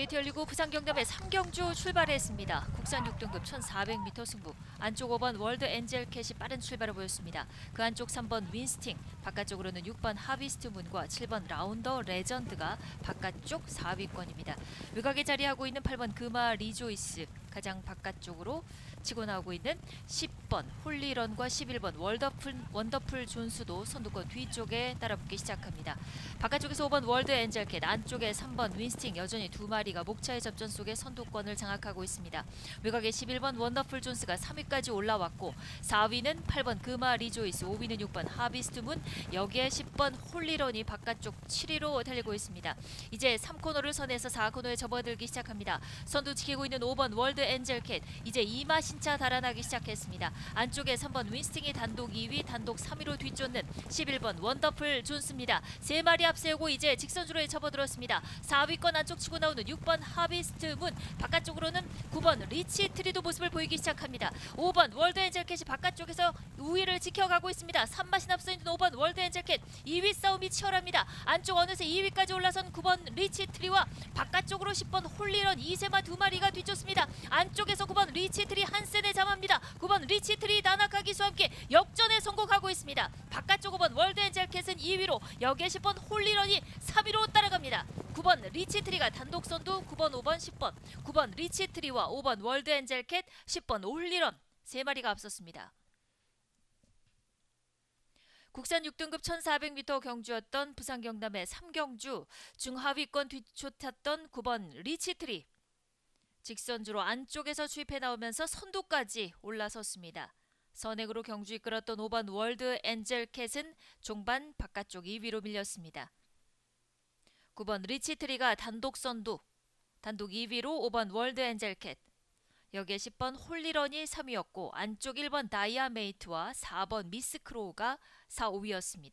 게이트 열리고 부산 경남의 3경주 출발했습니다. 국산 6등급 1400m 승부. 안쪽 5번 월드 엔젤 캣이 빠른 출발을 보였습니다. 그 안쪽 3번 윈스팅, 바깥쪽으로는 6번 하비스트 문과 7번 라운더 레전드가 바깥쪽 4위권입니다. 외곽에 자리하고 있는 8번 금화 리조이스 가장 바깥쪽으로 치고 나오고 있는 10번 홀리런과 11번 월더풀 원더풀 존수도 선두권 뒤쪽에 따라붙기 시작합니다. 바깥쪽에서 5번 월드 엔젤캣, 안쪽에 3번 윈스팅 여전히 두 마리가 목차의 접전 속에 선두권을 장악하고 있습니다. 외곽에 11번 원더풀 존스가 3위까지 올라왔고 4위는 8번 금화 리조이스, 5위는 6번 하비스트 문, 여기에 10번 홀리런이 바깥쪽 7위로 달리고 있습니다. 이제 3코너를 선에서 4코너에 접어들기 시작합니다. 선두 지키고 있는 5번 월드 엔젤캣, 이제 이마 신차 달아나기 시작했습니다. 안쪽에 3번 윈스팅이 단독 2위, 단독 3위로 뒤쫓는 11번 원더풀 존스입니다. 세 마리 앞세우고 이제 직선주로에 접어들었습니다. 4위권 안쪽 치고 나오는 6번 하비스트 문, 바깥쪽으로는 9번 리치 트리도 모습을 보이기 시작합니다. 5번 월드 엔젤캣이 바깥쪽에서 우위를 지켜가고 있습니다. 3마신 앞서 있는 5번 월드 엔젤캣 2위 싸움이 치열합니다. 안쪽 어느새 2위까지 올라선 9번 리치 트리와 바깥쪽으로 10번 홀리런 이세마 두 마리가 뒤쫓습니다. 안쪽에서 9번 리치 트리 한 세대 잠합니다. 9번 리치 트리 나나카 기수와 함께 역전에 성공하고 있습니다. 바깥쪽 5번 월드 엔젤캣은 2위로 여기에 10번 홀리런이 3위로 따라갑니다. 9번 리치 트리가 단독 선두 9번 5번 10번 9번 리치 트리와 5번 월드 엔젤캣 10번 홀리런 세 마리가 앞섰습니다. 국산 6등급 1400m 경주였던 부산 경남의 3경주 중하위권 뒤쫓았던 9번 리치트리 직선주로 안쪽에서 주입해 나오면서 선두까지 올라섰습니다. 선행으로 경주 이끌었던 5번 월드 엔젤캣은 종반 바깥쪽 2위로 밀렸습니다. 9번 리치트리가 단독 선두 단독 2위로 5번 월드 엔젤캣 여기에 10번 홀리런이 3위였고 안쪽 1번 다이아메이트와 4번 미스크로우가 4, 5위였습니다.